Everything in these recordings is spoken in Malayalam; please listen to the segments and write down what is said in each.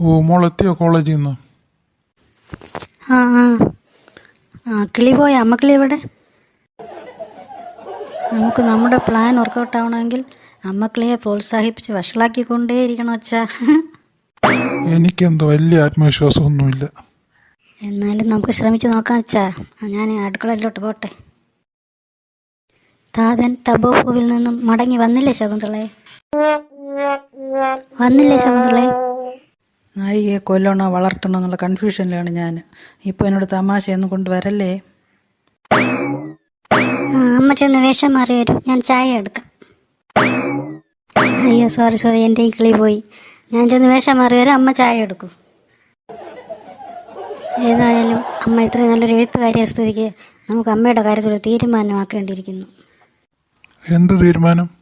ഓ മോളെത്തിയോ കോളേജിൽ നിന്ന് ആ ആ. ആ കിളി പോയ? അമ്മക്കിളി എവിടെ? നമുക്ക് നമ്മുടെ പ്ലാൻ വർക്കൗട്ട് ആവണമെങ്കിൽ അമ്മക്കിളിയെ പ്രോത്സാഹിപ്പിച്ച് വഷളാക്കിക്കൊണ്ടേയിരിക്കണം അച്ഛാ. എനിക്കെന്തോ വലിയ ആത്മവിശ്വാസമൊന്നുമില്ല. എന്നാലും നമുക്ക് ശ്രമിച്ചു നോക്കാം അച്ഛാ. ഞാൻ അടുക്കളയിലോട്ട് പോട്ടെ. താതൻ തബോപ്പൂവിൽ നിന്നും മടങ്ങി വന്നില്ലേ ശകുന്തളെ? വന്നില്ലേ ശകുന്തളെ? നായികയെ കൊല്ലണോ വളർത്തണോ എന്നുള്ള കൺഫ്യൂഷനിലാണ് ഞാൻ ഇപ്പോൾ എന്നോട് തമാശയൊന്നും കൊണ്ടുവരല്ലേ? ആ, അമ്മ ചെന്ന് വേഷം മാറി വരും. ഞാൻ ചായ എടുക്കാം. അയ്യോ സോറി സോറി എന്റെ ഈ കിളി പോയി. ഞാൻ ചെന്ന് വേഷം മാറി വരും അമ്മ ചായ എടുക്കും. ഏതായാലും അമ്മ ഇത്രയും നല്ലൊരു എഴുത്തുകാരിയെ സ്ഥിതിക്ക് നമുക്ക് അമ്മയുടെ കാര്യത്തിൽ തീരുമാനമാക്കേണ്ടിയിരിക്കുന്നു. എന്ത് തീരുമാനം?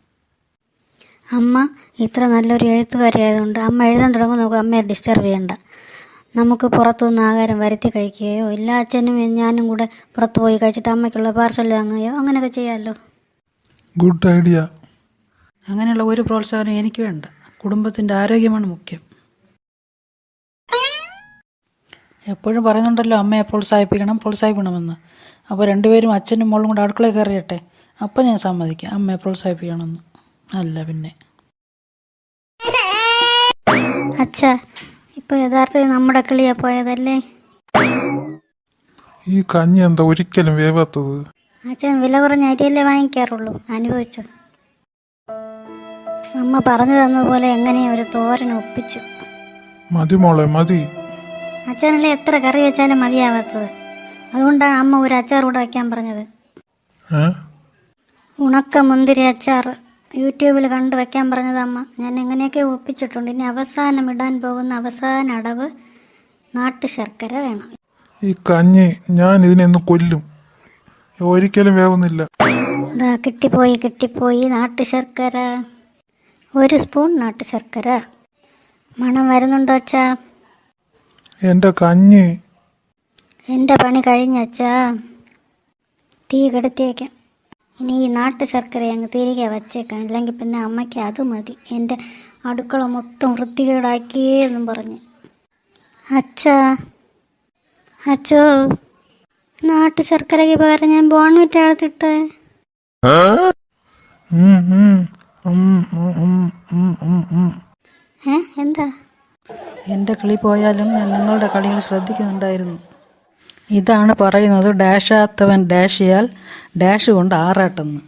അമ്മ ഇത്ര നല്ലൊരു എഴുത്തുകാരിയായതുകൊണ്ട് അമ്മ എഴുതാൻ തുടങ്ങും നമുക്ക് അമ്മയെ ഡിസ്റ്റർബ് ചെയ്യണ്ട. നമുക്ക് പുറത്തുനിന്ന് ആഹാരം വരുത്തി കഴിക്കുകയോ എല്ലാ അച്ഛനും ഞാനും കൂടെ പുറത്ത് പോയി കഴിച്ചിട്ട് അമ്മയ്ക്കുള്ള പാർസൽ വാങ്ങുകയോ അങ്ങനെയൊക്കെ ചെയ്യാമല്ലോ ഗുഡ് ഐഡിയ അങ്ങനെയുള്ള ഒരു പ്രോത്സാഹനം എനിക്ക് വേണ്ട. കുടുംബത്തിന്റെ ആരോഗ്യമാണ് മുഖ്യം. എപ്പോഴും പറയുന്നുണ്ടല്ലോ അമ്മയെ പ്രോത്സാഹിപ്പിക്കണം പ്രോത്സാഹിപ്പിക്കണമെന്ന്. അപ്പോൾ രണ്ടുപേരും അച്ഛനും മോളും കൂടെ അടുക്കളയിൽ കയറിയട്ടെ. അപ്പം ഞാൻ സമ്മതിക്കാം അമ്മയെ പ്രോത്സാഹിപ്പിക്കണമെന്ന്. അല്ല പിന്നെ. അച്ഛാ ഇപ്പൊ യഥാർത്ഥത്തിൽ നമ്മുടെ കിളിയാ പോയതല്ലേ? ഈ കഞ്ഞി എന്താ ഒരിക്കലും വേവാത്തത്? അച്ഛൻ വില കുറഞ്ഞ അരിയല്ലേ വാങ്ങിക്കാറുള്ളൂ അനുഭവിച്ചു. അമ്മ പറഞ്ഞു തന്നതുപോലെ എങ്ങനെയും ഒരു തോരൻ ഒപ്പിച്ചു. മതി മോളെ മതി. അച്ഛനല്ലേ എത്ര കറി വെച്ചാലും മതിയാവാത്തത്? അതുകൊണ്ടാണ് അമ്മ ഒരു അച്ചാർ കൂടെ വെക്കാൻ പറഞ്ഞത്. ഏ? ഉണക്ക മുന്തിരി അച്ചാർ. യൂട്യൂബിൽ കണ്ടു വെക്കാൻ പറഞ്ഞതമ്മ ഞാൻ എങ്ങനെയൊക്കെ ഒപ്പിച്ചിട്ടുണ്ട്. ഇനി അവസാനം ഇടാൻ പോകുന്ന അവസാന അടവ് നാട്ടു ശർക്കര വേണം. ഈ കഞ്ഞി ഞാൻ ഇതിനെ ഒന്ന് കൊല്ലും. ഒരിക്കലും വേവുന്നില്ല. ഇതാ കിട്ടിപ്പോയി കിട്ടിപ്പോയി നാട്ടു ശർക്കര. ഒരു സ്പൂൺ നാട്ടു ശർക്കര. മണം വരുന്നുണ്ടോ അച്ഛാ? എന്റെ കഞ്ഞി. എന്റെ പണി കഴിഞ്ഞ അച്ഛാ. തീ കെടുത്തിയേക്കാം. ഇനി ഈ നാട്ടു ശർക്കര അങ്ങ് തിരികെ വച്ചേക്കാം ഇല്ലെങ്കിൽ പിന്നെ അമ്മയ്ക്ക് അത് മതി. എന്റെ അടുക്കള മൊത്തം വൃത്തികേടാക്കിയെന്നും പറഞ്ഞു. അച്ഛാ അച്ചോ നാട്ടു ശർക്കരയ്ക്ക് പകരം ഞാൻ ബോൺവിറ്റ് എടുത്തിട്ട്. എന്താ? എന്റെ കളി പോയാലും ഞാൻ നിങ്ങളുടെ കളികൾ ശ്രദ്ധിക്കുന്നുണ്ടായിരുന്നു. ഇതാണ് പറയുന്നത് ഡാഷാത്തവൻ ഡാഷിയാൽ ഡാഷ് കൊണ്ട് ആറാട്ടെന്ന്.